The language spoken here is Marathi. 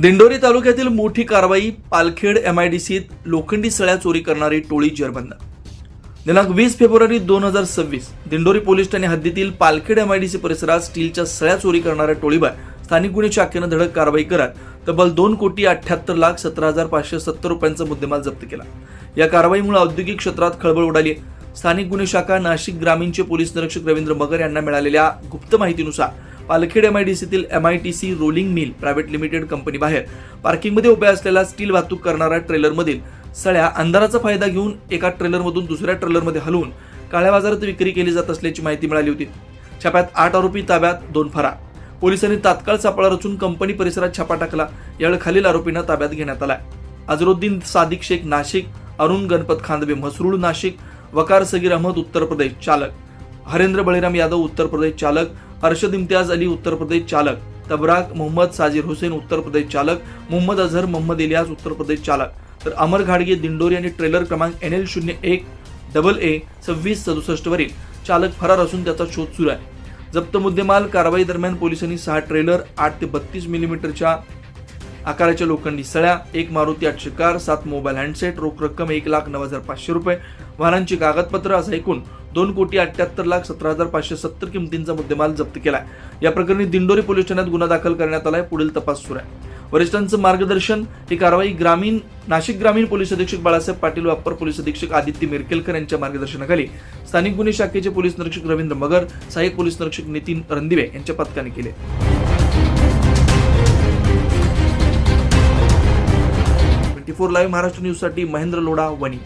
दिंडोरी तालुक्यातील मोठी कारवाई पालखेड एम आयडीसी लोखंडी सळ्या चोरी करणारी टोळी जेरबंद. दिनांक वीस फेब्रुवारी दोन हजार सव्वीस दिंडोरी पोलीस ठाणे हद्दीतील पालखेड एमआयडीसी परिसरात स्टीलच्या सळ्या चोरी करणाऱ्या टोळीवर स्थानिक गुन्हे शाखेनं धडक कारवाई करत तब्बल दोन कोटी अठ्ठ्याहत्तर लाख सतरा हजार पाचशे सत्तर रुपयांचा मुद्देमाल जप्त केला. या कारवाईमुळे औद्योगिक क्षेत्रात खळबळ उडाली स्थानिक गुन्हे शाखा नाशिक ग्रामीणचे पोलीस निरीक्षक रवींद्र मगर यांना मिळालेल्या गुप्त माहितीनुसार Palkhed M I D सीतील M I T C rolling mill private limited company बाहेर. पार्किंगमध्ये उभ्या असलेल्या स्टील वाहतूक करणाऱ्या ट्रेलरमधील सळ्या अंधाराचा फायदा घेऊन एका ट्रेलरमधून दुसऱ्या ट्रेलरमध्ये हलवून काळ्या बाजारात विक्री केली जात असल्याची माहिती मिळाली होती. छाप्यात आठ आरोपी ताब्यात दोन फरार. पोलिसांनी तात्काळ सापळा रचून कंपनी परिसरात छापा टाकला. यावेळी खालील आरोपींना ताब्यात घेण्यात आला अजरुद्दीन सादिक शेख नाशिक अरुण गणपत खांदवे म्हसरूळ नाशिक वकार सगीर अहमद उत्तर प्रदेश चालक. हरेंद्र बळीराम यादव उत्तर प्रदेश चालक. हर्षद इम्तियाज अली उत्तर प्रदेश चालक तबराक मोहम्मद साजिर हुसेन उत्तर प्रदेश चालक मोहम्मद अझहर मोहम्मद इलियास उत्तर प्रदेश चालक. तर अमर घाडगे दिंडोरी आणि ट्रेलर क्रमांक एन एल शून्य एक डबल ए सव्वीस सदुसष्ट वरील. चालक फरार असून त्याचा शोध सुरू आहे. जप्त मुद्देमाल कारवाई दरम्यान पोलिसांनी सहा ट्रेलर आठ ते बत्तीस मिलीमीटरच्या आकाराच्या लोखंडी सळ्या एक मारुती आठशे कार सात मोबाईल हँडसेट रोख रक्कम एक लाख नऊ हजार पाचशे रुपये. वाहनांची कागदपत्र असं एकूण दोन कोटी अठ्याहत्तर लाख सतरा हजार पाचशे सत्तर किमतींचा मुद्देमाल जप्त केलाय. या प्रकरणी दिंडोरी पोलीस ठाण्यात गुन्हा दाखल करण्यात आलाय. पुढील तपास सुरू आहे. वरिष्ठांचं मार्गदर्शन ही कारवाई ग्रामीण नाशिक ग्रामीण पोलीस अधीक्षक बाळासाहेब पाटील व अप्पर पोलीस अधीक्षक आदित्य मिरकेलकर यांच्या मार्गदर्शनाखाली स्थानिक गुन्हे शाखेचे पोलीस निरीक्षक रवींद्र मगर सहाय्यक पोलीस निरीक्षक नितीन रणदिवे यांच्या पथकाने केले. फोर लाईव्ह महाराष्ट्र न्यूजसाठी महेंद्र लोढा वणी.